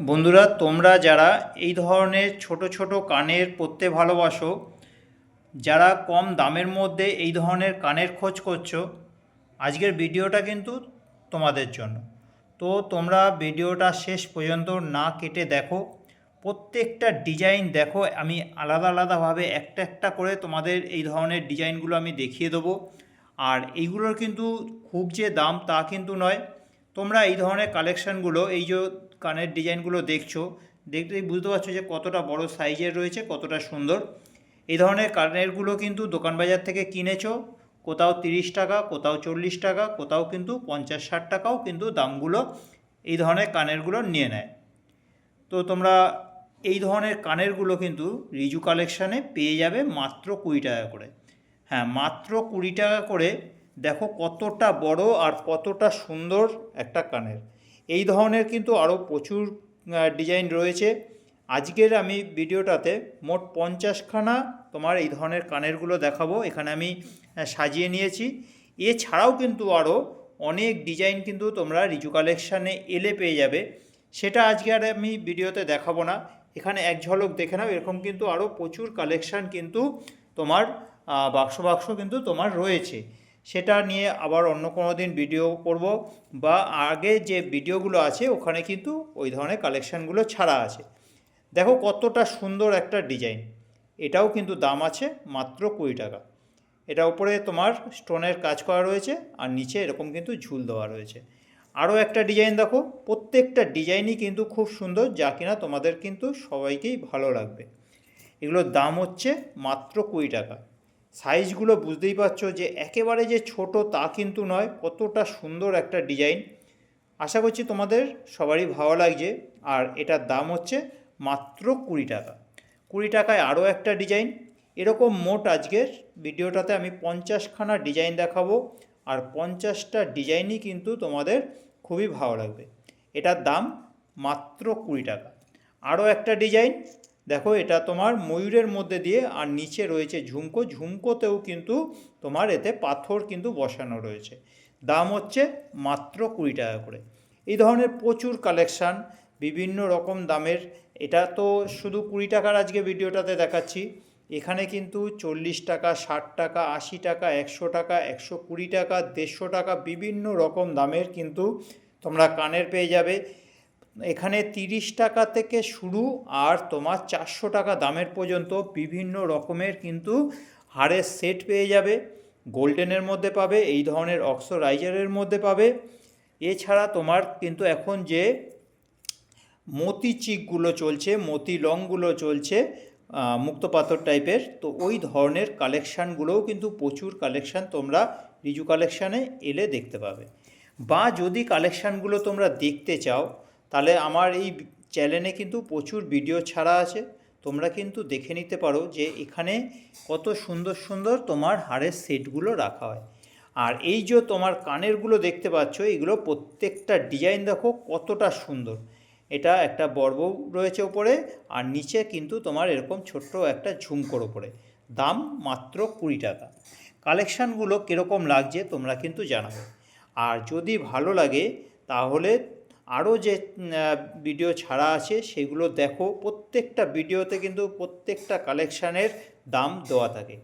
বন্ধুরা, তোমরা যারা এই ধরনের ছোট ছোট কানের পরতে ভালোবাসো, যারা কম দামের মধ্যে এই ধরনের কানের খোঁজ করছ, আজকের ভিডিওটা কিন্তু তোমাদের জন্য। তো তোমরা ভিডিওটা শেষ পর্যন্ত না কেটে দেখো, প্রত্যেকটা ডিজাইন দেখো, আমি আলাদা আলাদাভাবে একটা একটা করে তোমাদের এই ধরনের ডিজাইনগুলো আমি দেখিয়ে দেবো। আর এইগুলোর কিন্তু খুব যে দাম তা কিন্তু নয়। তোমরা এই ধরনের কালেকশানগুলো এই যে কানের ডিজাইনগুলো দেখছ দেখলেই বুঝতে পারছ যে কতটা বড় সাইজের রয়েছে, কতটা সুন্দর। এই ধরনের কানেরগুলো কিন্তু দোকান বাজার থেকে কিনেছো, কোথাও তিরিশ টাকা, কোথাও চল্লিশ টাকা, কোথাও কিন্তু পঞ্চাশ, ষাট টাকাও কিন্তু দামগুলো এই ধরনের কানেরগুলো নিয়ে নেয়। তো তোমরা এই ধরনের কানেরগুলো কিন্তু রিজু কালেকশানে পেয়ে যাবে মাত্র কুড়ি টাকা করে। হ্যাঁ মাত্র কুড়ি টাকা করে দেখো কতটা বড় আর কতটা সুন্দর একটা কানের। এই ধরনের কিন্তু আরও প্রচুর ডিজাইন রয়েছে। আজকের আমি ভিডিওটাতে মোট পঞ্চাশখানা তোমার এই ধরনের কানেরগুলো দেখাবো। এখানে আমি সাজিয়ে নিয়েছি। এছাড়াও কিন্তু আরও অনেক ডিজাইন কিন্তু তোমরা রিজু কালেকশানে এলে পেয়ে যাবে। সেটা আজকে আর আমি ভিডিওতে দেখাবো না। এখানে এক ঝলক দেখে নাও, এরকম কিন্তু আরও প্রচুর কালেকশান কিন্তু তোমার বাক্স বাক্স কিন্তু তোমার রয়েছে। সেটা নিয়ে আবার অন্য কোনো দিন ভিডিও করব বা আগে যে ভিডিওগুলো আছে, ওখানে কিন্তু ওই ধরনের কালেকশানগুলো ছাড়া আছে। দেখো কতটা সুন্দর একটা ডিজাইন এটাও কিন্তু দাম আছে মাত্র কুড়ি টাকা। এটা উপরে তোমার স্টোনের কাজ করা রয়েছে আর নিচে এরকম কিন্তু ঝুল দেওয়া রয়েছে। আরও একটা ডিজাইন দেখো, প্রত্যেকটা ডিজাইনই কিন্তু খুব সুন্দর, যা কিনা তোমাদের কিন্তু সবাইকেই ভালো লাগবে। এগুলোর দাম হচ্ছে মাত্র কুড়ি টাকা। সাইজগুলো বুঝতেই পারছ যে একেবারে যে ছোট তা কিন্তু নয়, কতটা সুন্দর একটা ডিজাইন। আশা করছি তোমাদের সবারই ভালো লাগছে। আর এটার দাম হচ্ছে মাত্র কুড়ি টাকা। কুড়ি টাকায় আরও একটা ডিজাইন। এরকম মোট আজকের ভিডিওটাতে আমি পঞ্চাশখানা ডিজাইন দেখাবো। আর পঞ্চাশটা ডিজাইনই কিন্তু তোমাদের খুবই ভালো লাগবে। এটার দাম মাত্র কুড়ি টাকা। আরও একটা ডিজাইন। দেখো, এটা তোমার ময়ূরের মধ্যে দিয়ে আর নিচে রয়েছে ঝুমকো। ঝুমকোতেও কিন্তু তোমার এতে পাথর কিন্তু বসানো রয়েছে। দাম হচ্ছে মাত্র কুড়ি টাকা করে। এই ধরনের প্রচুর কালেকশান বিভিন্ন রকম দামের। এটা তো শুধু কুড়ি টাকার আজকে ভিডিওটাতে দেখাচ্ছি। এখানে কিন্তু চল্লিশ টাকা, ষাট টাকা, আশি টাকা, একশো টাকা, একশো কুড়ি টাকা, দেড়শো টাকা, বিভিন্ন রকম দামের কিন্তু তোমরা কানের পেয়ে যাবে। এখানে তিরিশ টাকা থেকে শুরু আর তোমার চারশো টাকা দামের পর্যন্ত বিভিন্ন রকমের কিন্তু হাড়ের সেট পেয়ে যাবে। গোল্ডেনের মধ্যে পাবে এই ধরনের অক্সোরাইজারের মধ্যে পাবে। এছাড়া তোমার কিন্তু এখন যে মতি চিকগুলো চলছে মতি লংগুলো চলছে আহ, মুক্ত পাথর টাইপের তো ওই ধরনের কালেকশানগুলোও কিন্তু প্রচুর কালেকশান তোমরা রিজু কালেকশানে এলে দেখতে পাবে। বা যদি কালেকশানগুলো তোমরা দেখতে চাও তাহলে আমার এই চ্যানেলে কিন্তু প্রচুর ভিডিও ছাড়া আছে। তোমরা কিন্তু দেখে নিতে পারো যে এখানে কত সুন্দর সুন্দর তোমার হাড়ের সেটগুলো রাখা হয়। আর এই যে তোমার কানেরগুলো দেখতে পাচ্ছ, এগুলো প্রত্যেকটা ডিজাইন দেখো কতটা সুন্দর। এটা একটা বর্ব রয়েছে ওপরে আর নিচে কিন্তু তোমার এরকম ছোট্ট একটা ঝুমকোর ওপরে দাম মাত্র কুড়ি টাকা। কালেকশানগুলো কীরকম লাগছে তোমরা কিন্তু জানাবে। আর যদি ভালো লাগে, তাহলে আরও যে ভিডিও ছাড়া আছে সেগুলো দেখো। প্রত্যেকটা ভিডিওতে কিন্তু প্রত্যেকটা কালেকশানের দাম দেওয়া থাকে।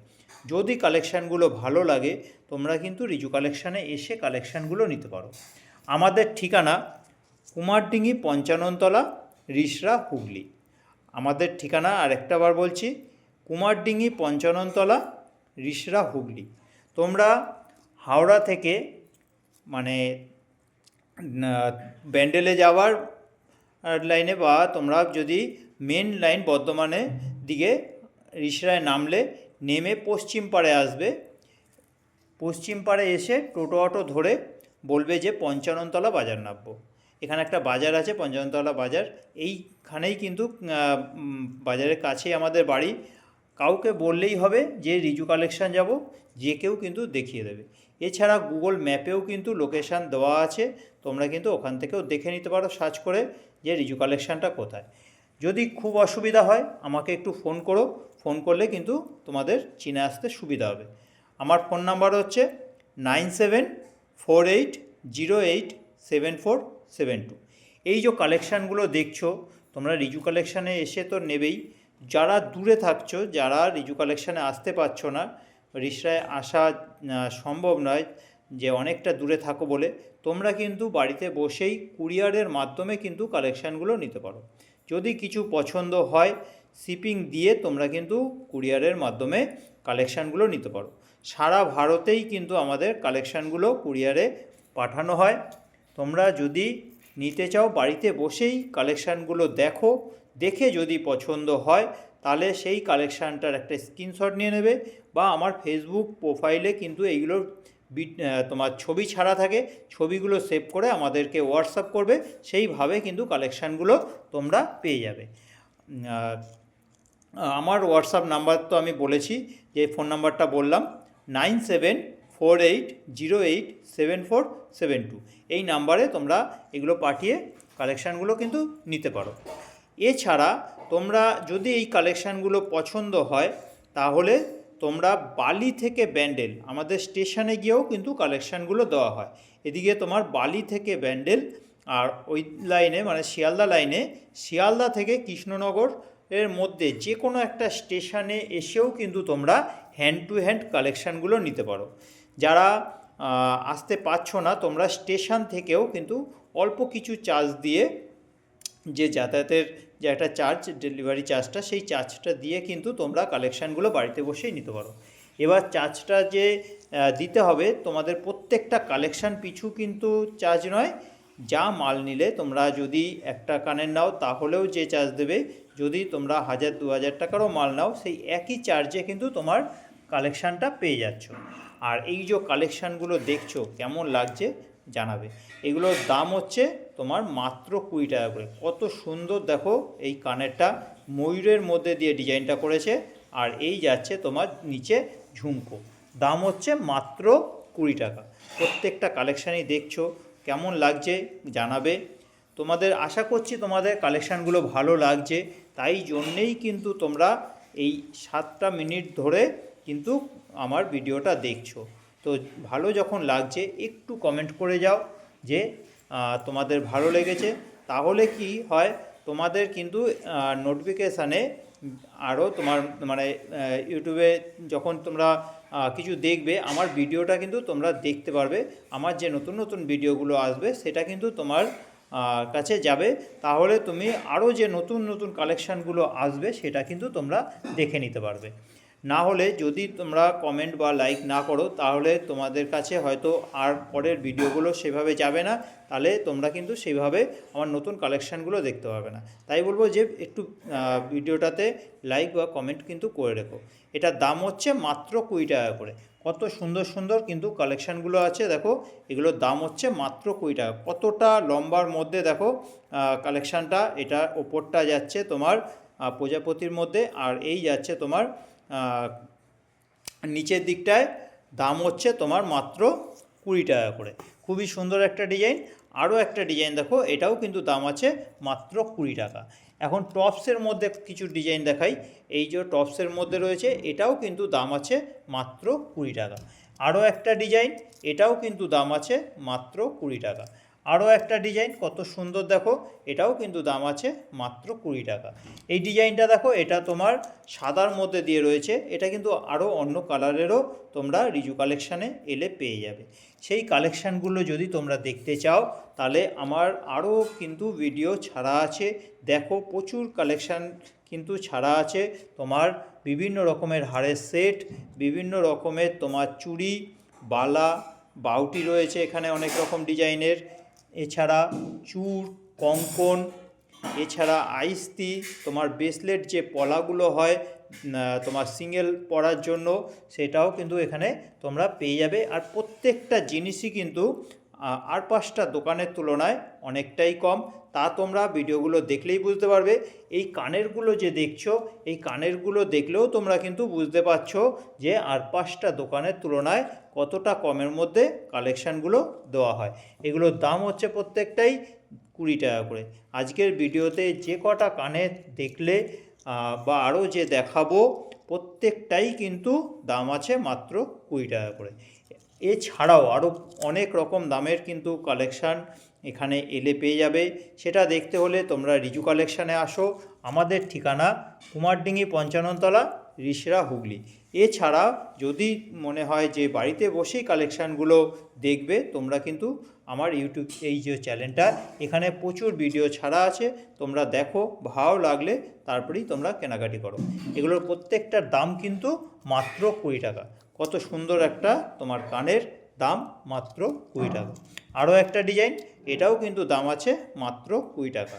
যদি কালেকশানগুলো ভালো লাগে, তোমরা কিন্তু রিজু কালেকশানে এসে কালেকশানগুলো নিতে পারো। আমাদের ঠিকানা কুমারডিঙ্গি পঞ্চাননতলা, রিসরা, হুগলি। আমাদের ঠিকানা আরেকটা বার বলছি কুমারডিঙ্গি পঞ্চাননতলা, রিসরা, হুগলি। তোমরা হাওড়া থেকে মানে ব্যান্ডেলে যাওয়ার লাইনে বা তোমরা যদি মেন লাইন বর্ধমানে দিকে রিসরায় নামলে নেমে পশ্চিম পাড়ে আসবে। পশ্চিম পাড়ে এসে টোটো অটো ধরে বলবে যে পঞ্চাননতলা বাজার নামবো। এখানে একটা বাজার আছে, পঞ্চাননতলা বাজার। এইখানেই কিন্তু বাজারের কাছেই আমাদের বাড়ি। কাউকে বললেই হবে যে রিজু কালেকশান যাব, যে কেউ কিন্তু দেখিয়ে দেবে। এছাড়া গুগল ম্যাপেও কিন্তু লোকেশান দেওয়া আছে। তোমরা কিন্তু ওখান থেকেও দেখে নিতে পারো সার্চ করে যে রিজু কালেকশানটা কোথায়। যদি খুব অসুবিধা হয়, আমাকে একটু ফোন করো। ফোন করলে কিন্তু তোমাদের চিনে আসতে সুবিধা হবে। আমার ফোন নাম্বার হচ্ছে nine seven four eight zero eight seven four seven two. এই যে কালেকশানগুলো দেখছ, তোমরা রিজু কালেকশানে এসে তো নেবেই। যারা দূরে থাকছো, যারা রিজু কালেকশানে আসতে পারছ না, রিসরায় আসা সম্ভব নয় যে অনেকটা দূরে থাকো বলে। তোমরা কিন্তু বাড়িতে বসেই কুরিয়ারের মাধ্যমে কিন্তু কালেকশানগুলো নিতে পারো। যদি কিছু পছন্দ হয় শিপিং দিয়ে তোমরা কিন্তু কুরিয়ারের মাধ্যমে কালেকশানগুলো নিতে পারো। সারা ভারতেই কিন্তু আমাদের কালেকশানগুলো কুরিয়ারে পাঠানো হয়। তোমরা যদি নিতে চাও বাড়িতে বসেই কালেকশানগুলো দেখো, দেখে যদি পছন্দ হয় তাহলে সেই কালেকশানটার একটা স্ক্রিনশট নিয়ে নেবে বা আমার ফেসবুক প্রোফাইলে কিন্তু এইগুলোর তোমার ছবি ছাড়া থাকে, ছবিগুলো সেভ করে আমাদেরকে হোয়াটসঅ্যাপ করবে, সেইভাবে কিন্তু কালেকশানগুলো তোমরা পেয়ে যাবে। আমার হোয়াটসঅ্যাপ নাম্বার তো আমি বলেছি, যে ফোন নাম্বারটা বললাম nine seven four eight zero eight seven four seven two এই নাম্বারে তোমরা এগুলো পাঠিয়ে কালেকশানগুলো কিন্তু নিতে পারো। এছাড়া তোমরা যদি এই কালেকশানগুলো পছন্দ হয়, তাহলে তোমরা বালি থেকে ব্যান্ডেল, আমাদের স্টেশনে গিয়েও কিন্তু কালেকশানগুলো দেওয়া হয়। এদিকে তোমার বালি থেকে ব্যান্ডেল আর ওই লাইনে মানে শিয়ালদা লাইনে, শিয়ালদা থেকে কৃষ্ণনগর এর মধ্যে যে কোনো একটা স্টেশনে এসেও কিন্তু তোমরা হ্যান্ড টু হ্যান্ড কালেকশানগুলো নিতে পারো। যারা আসতে পারছ না, তোমরা স্টেশন থেকেও কিন্তু অল্প কিছু চার্জ দিয়ে যে যাতায়াতের যে একটা চার্জ ডেলিভারি চার্জটা সেই চার্জটা দিয়ে কিন্তু তোমরা কালেকশানগুলো বাড়িতে বসেই নিতে পারো। এবার চার্জটা যে দিতে হবে, তোমাদের প্রত্যেকটা কালেকশান পিছু কিন্তু চার্জ নয়। যা মাল নিলে তোমরা যদি একটা কানের নাও, তাহলেও যে চার্জ দেবে, যদি তোমরা হাজার, দু হাজার টাকারও মাল নাও, সেই একই চার্জে কিন্তু তোমার কালেকশানটা পেয়ে যাচ্ছ। আর এই যে কালেকশানগুলো দেখছ, কেমন লাগছে জানাবে। এগুলোর দাম হচ্ছে তোমার মাত্র কুড়ি টাকা করে। কত সুন্দর দেখো এই কানেরটা ময়ূরের মধ্যে দিয়ে ডিজাইনটা করেছে আর এই যাচ্ছে তোমার নিচে ঝুমকো। দাম হচ্ছে মাত্র কুড়ি টাকা। প্রত্যেকটা কালেকশানই দেখছ, কেমন লাগছে জানাবে। তোমাদের আশা করছি তোমাদের কালেকশানগুলো ভালো লাগছে, তাই জন্যেই কিন্তু তোমরা এই সাতটা মিনিট ধরে কিন্তু আমার ভিডিওটা দেখছ। তো ভালো যখন লাগছে একটু কমেন্ট করে যাও যে তোমাদের ভালো লেগেছে, তাহলে কি হয়, তোমাদের কিন্তু নোটিফিকেশানে আরও তোমার মানে ইউটিউবে যখন তোমরা কিছু দেখবে, আমার ভিডিওটা কিন্তু তোমরা দেখতে পারবে, আমার যে নতুন নতুন ভিডিওগুলো আসবে, সেটা কিন্তু তোমার কাছে যাবে, তাহলে তুমি আরও যে নতুন নতুন কালেকশানগুলো আসবে, সেটা কিন্তু তোমরা দেখে নিতে পারবে। না হলে যদি তোমরা কমেন্ট বা লাইক না করো, তাহলে তোমাদের কাছে হয়তো আর পরের ভিডিওগুলো সেভাবে যাবে না। তাহলে তোমরা কিন্তু সেইভাবে আমার নতুন কালেকশানগুলো দেখতে পাবে না। তাই বলব যে একটু ভিডিওটাতে লাইক বা কমেন্ট কিন্তু করে রেখো। এটার দাম হচ্ছে মাত্র কুড়ি টাকা করে। কত সুন্দর সুন্দর কিন্তু কালেকশানগুলো আছে, দেখো। এগুলোর দাম হচ্ছে মাত্র কুড়ি টাকা। কতটা লম্বার মধ্যে দেখো কালেকশানটা এটা ওপরটা যাচ্ছে তোমার প্রজাপতির মধ্যে, আর এই যাচ্ছে তোমার নিচের দিকটায় দাম হচ্ছে তোমার মাত্র কুড়ি টাকা করে। খুবই সুন্দর একটা ডিজাইন। আরও একটা ডিজাইন দেখো, এটাও কিন্তু দাম আছে মাত্র কুড়ি টাকা। এখন টপসের মধ্যে কিছু ডিজাইন দেখাই। এই যে টপসের মধ্যে রয়েছে, এটাও কিন্তু দাম আছে মাত্র কুড়ি টাকা। আরও একটা ডিজাইন, এটাও কিন্তু দাম আছে মাত্র কুড়ি টাকা। আরও একটা ডিজাইন, কত সুন্দর দেখো, এটাও কিন্তু দাম আছে মাত্র কুড়ি টাকা। এই ডিজাইনটা দেখো, এটা তোমার সাদার মধ্যে দিয়ে রয়েছে, এটা কিন্তু আরও অন্য কালারেরও তোমরা রিজু কালেকশানে এলে পেয়ে যাবে। সেই কালেকশানগুলো যদি তোমরা দেখতে চাও, তাহলে আমার আরও কিন্তু ভিডিও ছাড়া আছে, দেখো প্রচুর কালেকশান কিন্তু ছাড়া আছে, তোমার বিভিন্ন রকমের হাড়ের সেট, বিভিন্ন রকমের তোমার চুড়ি, বালা, বাউটি রয়েছে এখানে অনেক রকম ডিজাইনের এছাড়া চূড় কঙ্কন, এছাড়া আইস্তি, তোমার ব্রেসলেট যে পলাগুলো হয় তোমার সিঙ্গেল পরার জন্য, সেটাও কিন্তু এখানে তোমরা পেয়ে যাবে। আর প্রত্যেকটা জিনিসই কিন্তু আর পাঁচটা দোকানের তুলনায় অনেকটাই কম। তা তোমরা ভিডিওগুলো দেখলেই বুঝতে পারবে। এই কানেরগুলো যে দেখছ, এই কানেরগুলো দেখলেও তোমরা কিন্তু বুঝতে পারছ যে আর পাঁচটা দোকানের তুলনায় কতটা কমের মধ্যে কালেকশানগুলো দেওয়া হয়। এগুলোর দাম হচ্ছে প্রত্যেকটাই কুড়ি টাকা করে। আজকের ভিডিওতে যে কটা কানের দেখলে বা আরও যে দেখাবো, প্রত্যেকটাই কিন্তু দাম আছে মাত্র কুড়ি টাকা করে। এছাড়াও আরও অনেক রকম দামের কিন্তু কালেকশান এখানে এলে পেয়ে যাবে। সেটা দেখতে হলে তোমরা রিজু কালেকশানে আসো। আমাদের ঠিকানা কুমারডিঙ্গি পঞ্চাননতলা, রিসরা হুগলি। এছাড়া যদি মনে হয় যে বাড়িতে বসেই কালেকশানগুলো দেখবে, তোমরা কিন্তু আমার ইউটিউব এই যে চ্যানেলটা এখানে প্রচুর ভিডিও ছাড়া আছে। তোমরা দেখো, ভালো লাগলে তারপরেই তোমরা কেনাকাটি করো। এগুলোর প্রত্যেকটার দাম কিন্তু মাত্র কুড়ি টাকা। কত সুন্দর একটা তোমার কানের দাম মাত্র কুড়ি টাকা। আরও একটা ডিজাইন এটাও কিন্তু দাম আছে মাত্র কুড়ি টাকা।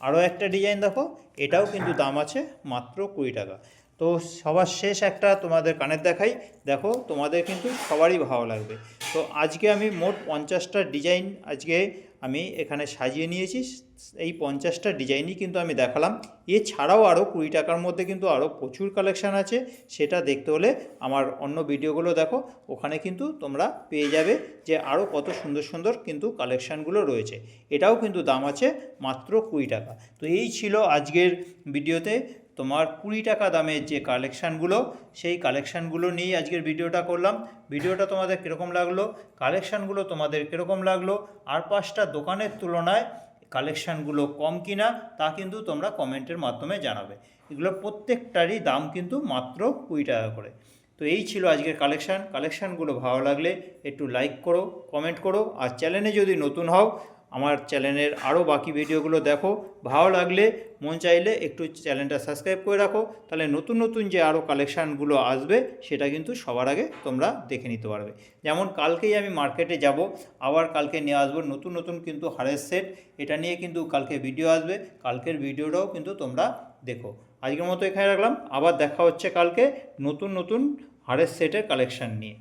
আরও একটা ডিজাইন দেখো এটাও কিন্তু দাম আছে মাত্র কুড়ি টাকা। তো সবার শেষ একটা তোমাদের কানের দেখাই। দেখো তোমাদের কিন্তু সবারই ভালো লাগবে। তো আজকে আমি মোট পঞ্চাশটা ডিজাইন আজকে আমি এখানে সাজিয়ে নিয়েছি। এই পঞ্চাশটা ডিজাইনই কিন্তু আমি দেখালাম। এছাড়াও আরও কুড়ি টাকার মধ্যে কিন্তু আরও প্রচুর কালেকশান আছে। সেটা দেখতে হলে আমার অন্য ভিডিওগুলো দেখো। ওখানে কিন্তু তোমরা পেয়ে যাবে যে আরও কত সুন্দর সুন্দর কিন্তু কালেকশানগুলো রয়েছে। এটাও কিন্তু দাম আছে মাত্র কুড়ি টাকা। তো এই ছিল আজকের ভিডিওতে। তোমার কুড়ি টাকা দামের যে কালেকশানগুলো সেই কালেকশানগুলো নিয়েই আজকের ভিডিওটা করলাম। ভিডিওটা তোমাদের কীরকম লাগল কালেকশানগুলো তোমাদের কীরকম লাগল, আর পাঁচটা দোকানের তুলনায় কালেকশানগুলো কম কিনা, তা কিন্তু তোমরা কমেন্টের মাধ্যমে জানাবে। এগুলো প্রত্যেকটারই দাম কিন্তু মাত্র কুড়ি টাকা করে। তো এই ছিল আজকের কালেকশান কালেকশানগুলো ভালো লাগলে একটু লাইক করো কমেন্ট করো, আর চ্যানেলে যদি নতুন হও আমার চ্যানেলের আরও বাকি ভিডিওগুলো দেখো। ভালো লাগলে, মন চাইলে একটু চ্যানেলটা সাবস্ক্রাইব করে রাখো। তাহলে নতুন নতুন যে আরও কালেকশানগুলো আসবে, সেটা কিন্তু সবার আগে তোমরা দেখে নিতে পারবে। যেমন কালকেই আমি মার্কেটে যাব, আবার কালকে নিয়ে আসব নতুন নতুন কিন্তু হারের সেট। এটা নিয়ে কিন্তু কালকে ভিডিও আসবে, কালকের ভিডিওটাও কিন্তু তোমরা দেখো। আজকের মতো এখানে রাখলাম। আবার দেখা হচ্ছে কালকে নতুন নতুন হারের সেটের কালেকশান নিয়ে।